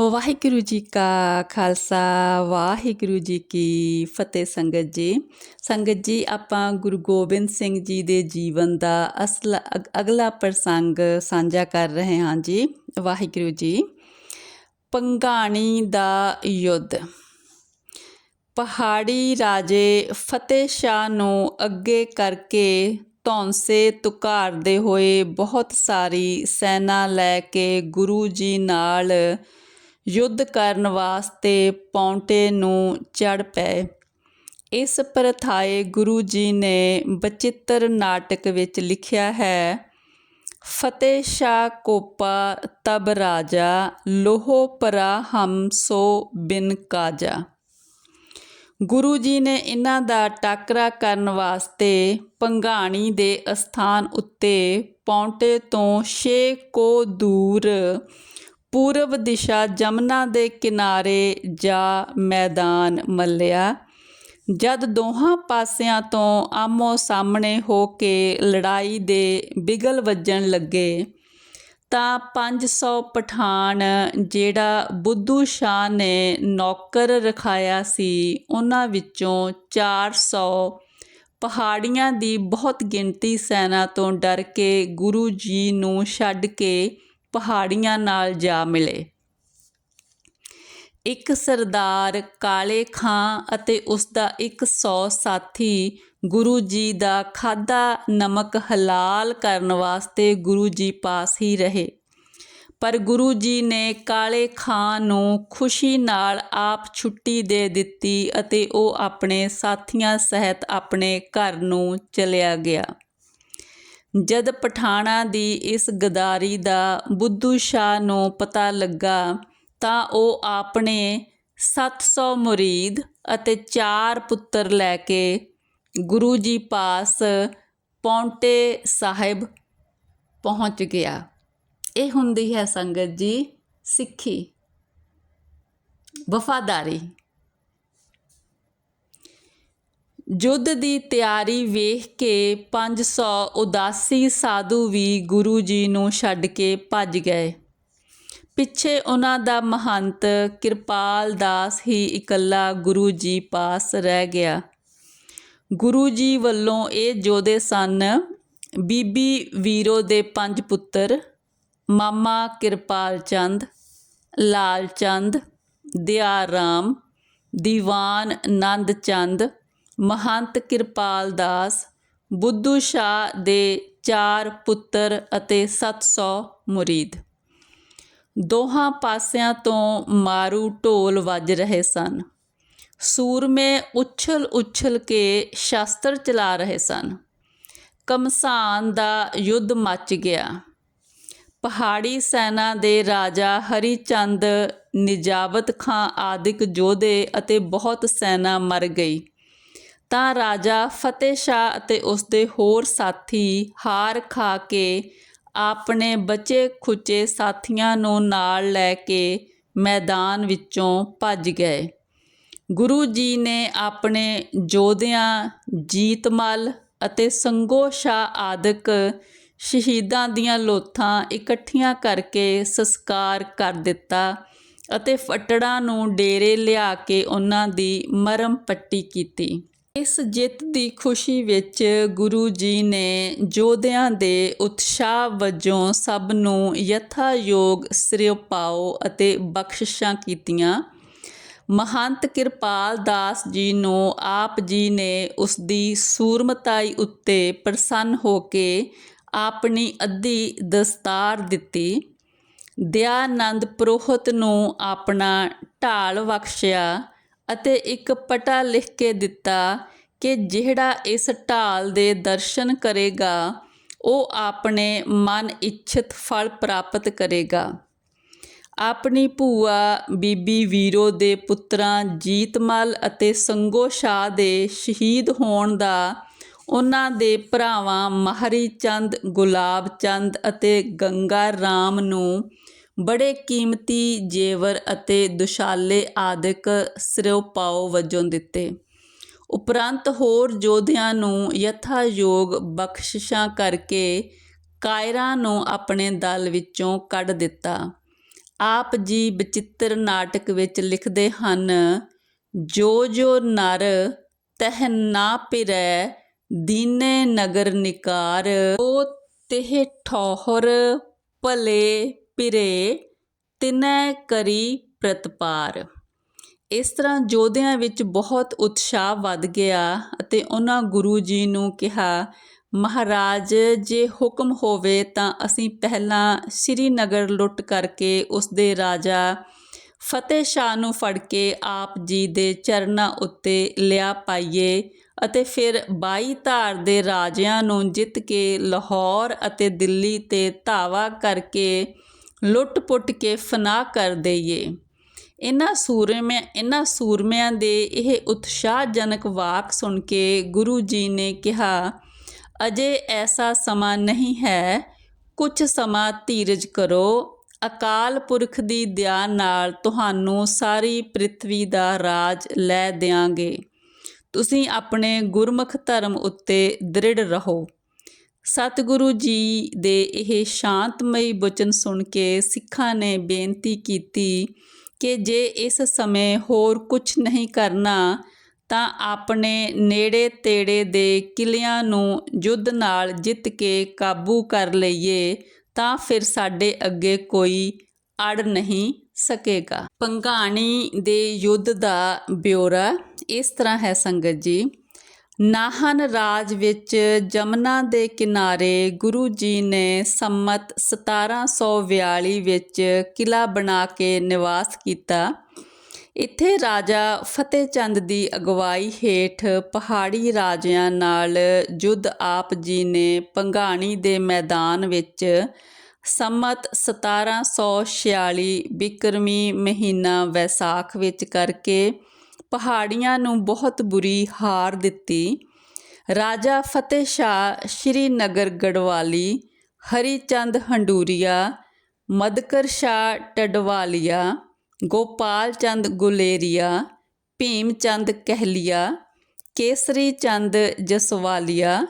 ਵਾਹਿਗੁਰੂ ਜੀ ਕਾ ਖਾਲਸਾ, ਵਾਹਿਗੁਰੂ ਜੀ ਕੀ ਫਤਿਹ ਸੰਗਤ ਜੀ। ਸੰਗਤ ਜੀ, ਆਪਾਂ ਗੁਰੂ ਗੋਬਿੰਦ ਸਿੰਘ ਜੀ ਦੇ ਜੀਵਨ ਦਾ ਅਸਲ ਅਗ- ਅਗਲਾ ਪ੍ਰਸੰਗ ਸਾਂਝਾ ਕਰ ਰਹੇ ਹਾਂ ਜੀ, ਵਾਹਿਗੁਰੂ ਜੀ। ਪੰਗਾਣੀ ਦਾ ਯੁੱਧ। ਪਹਾੜੀ ਰਾਜੇ ਫਤਿਹ ਸ਼ਾਹ ਨੂੰ ਅੱਗੇ ਕਰਕੇ ਧੌਂਸੇ ਤੁਕਾਰਦੇ ਹੋਏ ਬਹੁਤ ਸਾਰੀ ਸੈਨਾ ਲੈ ਕੇ ਗੁਰੂ ਜੀ ਨਾਲ ਯੁੱਧ ਕਰਨ ਵਾਸਤੇ ਪੌਂਟੇ ਨੂੰ ਚੜ ਪਏ। ਇਸ ਪ੍ਰਥਾਏ ਗੁਰੂ ਜੀ ਨੇ ਬਚਿੱਤਰ ਨਾਟਕ ਵਿੱਚ ਲਿਖਿਆ ਹੈ, ਫਤਿਹ ਸ਼ਾਹ ਕੋਪਾ ਤਬ ਰਾਜਾ, ਲੋਹੋ ਪਰਾ ਹਮ ਸੋ ਬਿਨ ਕਾਜਾ। ਗੁਰੂ ਜੀ ਨੇ ਇਹਨਾਂ ਦਾ ਟਾਕਰਾ ਕਰਨ ਵਾਸਤੇ ਪੰਘਾਣੀ ਦੇ ਅਸਥਾਨ ਉੱਤੇ ਪੌਂਟੇ ਤੋਂ ਛੇ ਕੋ ਦੂਰ ਪੂਰਬ ਦਿਸ਼ਾ ਜਮਨਾ ਦੇ ਕਿਨਾਰੇ ਜਾਂ ਮੈਦਾਨ ਮੱਲਿਆ। ਜਦ ਦੋਹਾਂ ਪਾਸਿਆਂ ਤੋਂ ਆਮੋ ਸਾਹਮਣੇ ਹੋ ਕੇ ਲੜਾਈ ਦੇ ਬਿਗਲ ਵੱਜਣ ਲੱਗੇ, ਤਾਂ 500 ਪਠਾਨ ਜਿਹੜਾ ਬੁੱਧੂ ਸ਼ਾਹ ਨੇ ਨੌਕਰ ਰਖਾਇਆ ਸੀ, ਉਹਨਾਂ ਵਿੱਚੋਂ 400 ਪਹਾੜੀਆਂ ਦੀ ਬਹੁਤ ਗਿਣਤੀ ਸੈਨਾ ਤੋਂ ਡਰ ਕੇ ਗੁਰੂ ਜੀ ਨੂੰ ਛੱਡ ਕੇ ਪਹਾੜੀਆਂ ਨਾਲ ਜਾ ਮਿਲੇ। ਇੱਕ ਸਰਦਾਰ ਕਾਲੇ ਖਾਂ ਅਤੇ ਉਸ ਦਾ 100 ਸਾਥੀ ਗੁਰੂ ਜੀ ਦਾ ਖਾਦਾ ਨਮਕ ਹਲਾਲ ਕਰਨ ਵਾਸਤੇ ਗੁਰੂ ਜੀ ਪਾਸ ਹੀ ਰਹੇ। ਪਰ ਗੁਰੂ ਜੀ ਨੇ ਕਾਲੇ ਖਾਂ ਨੂੰ ਖੁਸ਼ੀ ਨਾਲ ਆਪ ਛੁੱਟੀ ਦੇ ਦਿੱਤੀ ਅਤੇ ਉਹ ਆਪਣੇ ਸਾਥੀਆਂ ਸਹਿਤ ਆਪਣੇ ਘਰ ਨੂੰ ਚਲਿਆ ਗਿਆ। ਜਦ ਪਠਾਣਾ ਦੀ ਇਸ ਗਦਾਰੀ ਦਾ ਬੁੱਧੂ ਸ਼ਾਹ ਨੂੰ ਪਤਾ ਲੱਗਾ ਤਾਂ ਉਹ ਆਪਣੇ 700 ਮੁਰੀਦ ਅਤੇ ਚਾਰ ਪੁੱਤਰ ਲੈ ਕੇ ਗੁਰੂ ਜੀ ਪਾਸ ਪੌਂਟੇ ਸਾਹਿਬ ਪਹੁੰਚ ਗਿਆ। ਇਹ ਹੁੰਦੀ ਹੈ ਸੰਗਤ ਜੀ ਸਿੱਖੀ। ਵਫਾਦਾਰੀ। ਯੁੱਧ ਦੀ ਤਿਆਰੀ ਵੇਖ ਕੇ 500 ਉਦਾਸੀ ਸਾਧੂ ਵੀ ਗੁਰੂ ਜੀ ਨੂੰ ਛੱਡ ਕੇ ਭੱਜ ਗਏ। ਪਿੱਛੇ ਉਹਨਾਂ ਦਾ ਮਹੰਤ ਕਿਰਪਾਲ ਦਾਸ ਹੀ ਇਕੱਲਾ ਗੁਰੂ ਜੀ ਪਾਸ ਰਹਿ ਗਿਆ। ਗੁਰੂ ਜੀ ਵੱਲੋਂ ਇਹ ਜੋਧੇ ਸਨ, ਬੀਬੀ ਵੀਰੋ ਦੇ ਪੰਜ ਪੁੱਤਰ, ਮਾਮਾ ਕਿਰਪਾਲ ਚੰਦ, ਲਾਲ ਚੰਦ ਦਿਆਰ ਰਾਮ ਦੀਵਾਨ ਨੰਦ ਚੰਦ ਮਹੰਤ ਕਿਰਪਾਲ ਦਾਸ, ਬੁੱਧੂ ਸ਼ਾਹ ਦੇ ਚਾਰ ਪੁੱਤਰ ਅਤੇ 700 ਮੁਰੀਦ। ਦੋਹਾਂ ਪਾਸਿਆਂ ਤੋਂ ਮਾਰੂ ਢੋਲ ਵੱਜ ਰਹੇ ਸਨ। ਸੂਰਮੇ ਉਛਲ ਉਛਲ ਕੇ ਸ਼ਾਸਤਰ ਚਲਾ ਰਹੇ ਸਨ। ਕਮਸਾਨ ਦਾ ਯੁੱਧ ਮੱਚ ਗਿਆ। ਪਹਾੜੀ ਸੈਨਾ ਦੇ ਰਾਜਾ ਹਰੀ ਚੰਦ ਨਿਜਾਵਤ ਖਾਂ ਆਦਿਕ ਯੋਧੇ ਅਤੇ ਬਹੁਤ ਸੈਨਾ ਮਰ ਗਈ। ਤਾਂ ਰਾਜਾ ਫਤਿਹ ਸ਼ਾਹ ਅਤੇ ਉਸ ਦੇ ਹੋਰ ਸਾਥੀ ਹਾਰ ਖਾ ਕੇ ਆਪਣੇ ਬਚੇ ਖੁਚੇ ਸਾਥੀਆਂ ਨੂੰ ਨਾਲ ਲੈ ਕੇ ਮੈਦਾਨ ਵਿੱਚੋਂ ਭੱਜ ਗਏ। ਗੁਰੂ ਜੀ ਨੇ ਆਪਣੇ ਜੋਧਿਆਂ ਜੀਤਮਲ ਅਤੇ ਸੰਗੋ ਸ਼ਾਹ ਆਦਿਕ ਸ਼ਹੀਦਾਂ ਦੀਆਂ ਲੋਥਾਂ ਇਕੱਠੀਆਂ ਕਰਕੇ ਸੰਸਕਾਰ ਕਰ ਦਿੱਤਾ ਅਤੇ ਫਟੜਾਂ ਨੂੰ ਡੇਰੇ ਲਿਆ ਕੇ ਉਹਨਾਂ ਦੀ ਮਰਮ ਪੱਟੀ ਕੀਤੀ। ਇਸ ਜਿੱਤ ਦੀ ਖੁਸ਼ੀ ਵਿੱਚ ਗੁਰੂ ਜੀ ਨੇ ਯੋਧਿਆਂ ਦੇ ਉਤਸ਼ਾਹ ਵਜੋਂ ਸਭ ਨੂੰ ਯਥਾਯੋਗ ਸਿਰਿਓ ਅਤੇ ਬਖਸ਼ਿਸ਼ਾਂ ਕੀਤੀਆਂ। ਮਹੰਤ ਕਿਰਪਾਲ ਦਾਸ ਜੀ ਨੂੰ ਆਪ ਜੀ ਨੇ ਉਸ ਦੀ ਸੂਰਮਤਾਈ ਉੱਤੇ ਪ੍ਰਸੰਨ ਹੋ ਕੇ ਆਪਣੀ ਅੱਧੀ ਦਸਤਾਰ ਦਿੱਤੀ। ਦਿਆਨੰਦ ਪ੍ਰੋਹਤ ਨੂੰ ਆਪਣਾ ਢਾਲ ਬਖਸ਼ਿਆ। ਅਤੇ ਇੱਕ ਪਟਾ ਲਿਖ ਕੇ ਦਿੱਤਾ ਕਿ ਜਿਹੜਾ ਇਸ ਢਾਲ ਦੇ ਦਰਸ਼ਨ ਕਰੇਗਾ, ਉਹ ਆਪਣੇ ਮਨ ਇੱਛਤ ਫਲ ਪ੍ਰਾਪਤ ਕਰੇਗਾ। ਆਪਣੀ ਭੂਆ ਬੀਬੀ ਵੀਰੋ ਦੇ ਪੁੱਤਰਾਂ ਜੀਤਮਲ ਅਤੇ ਸੰਗੋ ਸ਼ਾਹ ਦੇ ਸ਼ਹੀਦ ਹੋਣ ਦਾ, ਉਹਨਾਂ ਦੇ ਭਰਾਵਾਂ ਮਹਰੀ ਚੰਦ, ਗੁਲਾਬ ਚੰਦ ਅਤੇ ਗੰਗਾ ਰਾਮ ਨੂੰ ਬੜੇ ਕੀਮਤੀ ਜੇਵਰ ਅਤੇ ਦੁਸ਼ਾਲੇ ਆਦਿਕ ਸਿਰੋਂ ਵਜੋਂ ਦਿੱਤੇ। ਉਪਰੰਤ ਹੋਰ ਯੋਧਿਆਂ ਨੂੰ ਯਥਾਯੋਗ ਬਖਸ਼ਿਸ਼ਾਂ ਕਰਕੇ ਕਾਇਰਾਂ ਨੂੰ ਆਪਣੇ ਦਲ ਵਿੱਚੋਂ ਕੱਢ ਦਿੱਤਾ। ਆਪ ਜੀ ਬਚਿੱਤਰ ਨਾਟਕ ਵਿੱਚ ਲਿਖਦੇ ਹਨ, ਜੋ ਜੋ ਨਰ ਤਹ ਨਾ ਪਿਰੈ, ਦੀਨੇ ਨਗਰ ਨਿਕਾਰ, ਉਹ ਤਿਹ ਠੌਹਰ ਭਲੇ ਪਿਰੇ ਤਿਨੈ ਕਰੀ ਪ੍ਰਤਪਾਰ। ਇਸ ਤਰ੍ਹਾਂ ਯੋਧਿਆਂ ਵਿੱਚ ਬਹੁਤ ਉਤਸ਼ਾਹ ਵੱਧ ਗਿਆ ਅਤੇ ਉਹਨਾਂ ਗੁਰੂ ਜੀ ਨੂੰ ਕਿਹਾ, ਮਹਾਰਾਜ, ਜੇ ਹੁਕਮ ਹੋਵੇ ਤਾਂ ਅਸੀਂ ਪਹਿਲਾਂ ਸ੍ਰੀਨਗਰ ਲੁੱਟ ਕਰਕੇ ਉਸ ਦੇ ਰਾਜਾ ਫਤਿਹ ਸ਼ਾਹ ਨੂੰ ਫੜ ਕੇ ਆਪ ਜੀ ਦੇ ਚਰਨਾਂ ਉੱਤੇ ਲਿਆ ਪਾਈਏ ਅਤੇ ਫਿਰ 22 ਧਾਰ ਦੇ ਰਾਜਿਆਂ ਨੂੰ ਜਿੱਤ ਕੇ ਲਾਹੌਰ ਅਤੇ ਦਿੱਲੀ ਤੇ ਧਾਵਾ ਕਰਕੇ ਲੁੱਟ-ਪੁੱਟ ਕੇ ਫਨਾ ਕਰ ਦਈਏ। ਇਹਨਾਂ ਸੂਰਮਿਆਂ ਇਹਨਾਂ ਸੂਰਮਿਆਂ ਦੇ ਇਹ ਉਤਸ਼ਾਹਜਨਕ ਵਾਕ ਸੁਣ ਕੇ ਗੁਰੂ ਜੀ ਨੇ ਕਿਹਾ, ਅਜੇ ਐਸਾ ਸਮਾਂ ਨਹੀਂ ਹੈ। ਕੁਝ ਸਮਾਂ ਧੀਰਜ ਕਰੋ। ਅਕਾਲ ਪੁਰਖ ਦੀ ਦਇਆ ਨਾਲ ਤੁਹਾਨੂੰ ਸਾਰੀ ਪ੍ਰithvi ਦਾ ਰਾਜ ਲੈ ਦਿਆਂਗੇ। ਤੁਸੀਂ ਆਪਣੇ ਗੁਰਮੁਖ ਧਰਮ ਉੱਤੇ ਦ੍ਰਿੜ ਰਹੋ। ਸਤਿਗੁਰੂ ਜੀ ਦੇ ਇਹ ਸ਼ਾਂਤਮਈ ਬਚਨ ਸੁਣ ਕੇ ਸਿੱਖਾਂ ਨੇ ਬੇਨਤੀ ਕੀਤੀ ਕਿ ਜੇ ਇਸ ਸਮੇਂ ਹੋਰ ਕੁਝ ਨਹੀਂ ਕਰਨਾ, ਤਾਂ ਆਪਣੇ ਨੇੜੇ ਤੇੜੇ ਦੇ ਕਿਲਿਆਂ ਨੂੰ ਯੁੱਧ ਨਾਲ ਜਿੱਤ ਕੇ ਕਾਬੂ ਕਰ ਲਈਏ, ਤਾਂ ਫਿਰ ਸਾਡੇ ਅੱਗੇ ਕੋਈ ਅੜ ਨਹੀਂ ਸਕੇਗਾ। ਪੰਘਾਣੀ ਦੇ ਯੁੱਧ ਦਾ ਬਿਉਰਾ ਇਸ ਤਰ੍ਹਾਂ ਹੈ, ਸੰਗਤ ਜੀ। ਨਾਹਨ ਰਾਜ ਵਿੱਚ ਜਮਨਾ ਦੇ ਕਿਨਾਰੇ ਗੁਰੂ ਜੀ ਨੇ ਸੰਮਤ 1742 ਵਿੱਚ ਕਿਲਾ ਬਣਾ ਕੇ ਨਿਵਾਸ ਕੀਤਾ। ਇੱਥੇ ਰਾਜਾ ਫਤਿਹ ਚੰਦ ਦੀ ਅਗਵਾਈ ਹੇਠ ਪਹਾੜੀ ਰਾਜਿਆਂ ਨਾਲ ਯੁੱਧ ਆਪ ਜੀ ਨੇ ਪੰਘਾਣੀ ਦੇ ਮੈਦਾਨ ਵਿੱਚ ਸੰਮਤ 1746 ਬਿਕਰਮੀ ਮਹੀਨਾ ਵੈਸਾਖ ਵਿੱਚ ਕਰਕੇ ਪਹਾੜੀਆਂ ਨੂੰ ਬਹੁਤ ਬੁਰੀ ਹਾਰ ਦਿੱਤੀ। ਰਾਜਾ ਫਤਿਹ ਸ਼ਾਹ ਸ਼੍ਰੀਨਗਰ ਗੜਵਾਲੀ ਹਰੀ ਚੰਦ ਹੰਡੂਰੀਆ, ਮਦਕਰ ਸ਼ਾਹ ਟਡਵਾਲੀਆ, ਗੋਪਾਲ ਚੰਦ ਗੁਲੇਰੀਆ ਭੀਮ ਚੰਦ ਕਹਿਲੀਆ, ਕੇਸਰੀ ਚੰਦ ਜਸਵਾਲੀਆ,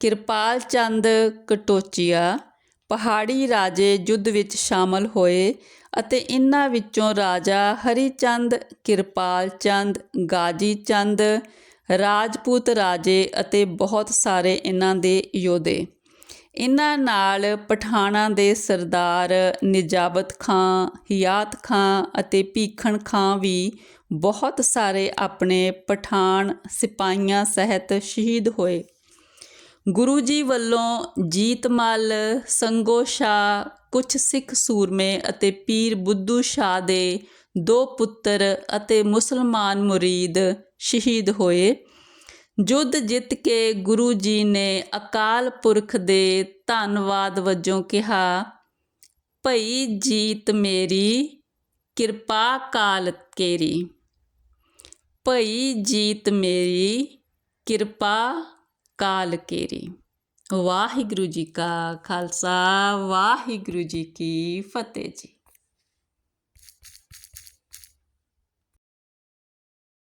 ਕਿਰਪਾਲ ਚੰਦ ਕਟੋਚੀਆ ਪਹਾੜੀ ਰਾਜੇ ਯੁੱਧ ਵਿੱਚ ਸ਼ਾਮਲ ਹੋਏ ਅਤੇ ਇਨ੍ਹਾਂ ਵਿੱਚੋਂ ਰਾਜਾ ਹਰੀਚੰਦ, ਕਿਰਪਾਲ ਚੰਦ, ਗਾਜੀ ਚੰਦ, ਰਾਜਪੂਤ ਰਾਜੇ ਅਤੇ ਬਹੁਤ ਸਾਰੇ ਇਹਨਾਂ ਦੇ ਯੋਧੇ। ਇਹਨਾਂ ਨਾਲ ਪਠਾਣਾ ਦੇ ਸਰਦਾਰ ਨਿਜਾਬਤ ਖਾਂ, ਹਿਆਤ ਖਾਂ ਅਤੇ ਭੀਖਣ ਖਾਂ ਵੀ ਬਹੁਤ ਸਾਰੇ ਆਪਣੇ ਪਠਾਨ ਸਿਪਾਹੀਆਂ ਸਹਿਤ ਸ਼ਹੀਦ ਹੋਏ। ਗੁਰੂ ਜੀ ਵੱਲੋਂ ਜੀਤਮਲ ਸੰਗੋ ਸ਼ਾਹ ਕੁਝ ਸਿੱਖ ਸੂਰਮੇ ਅਤੇ ਪੀਰ ਬੁੱਧੂ ਸ਼ਾਹ ਦੇ ਦੋ ਪੁੱਤਰ ਅਤੇ ਮੁਸਲਮਾਨ ਮੁਰੀਦ ਸ਼ਹੀਦ ਹੋਏ। ਯੁੱਧ ਜਿੱਤ ਕੇ ਗੁਰੂ ਜੀ ਨੇ ਅਕਾਲ ਪੁਰਖ ਦੇ ਧੰਨਵਾਦ ਵਜੋਂ ਕਿਹਾ, ਭਈ ਜੀਤ ਮੇਰੀ, ਕਿਰਪਾ ਕਾਲ ਕੇਰੀ ਭਈ ਜੀਤ ਮੇਰੀ, ਕਿਰਪਾ ਕਾਲ ਕੇਰੀ। ਵਾਹਿਗੁਰੂ ਜੀ ਕਾ ਖਾਲਸਾ ਵਾਹਿਗੁਰੂ ਜੀ ਕੀ ਫਤਿਹ ਜੀ।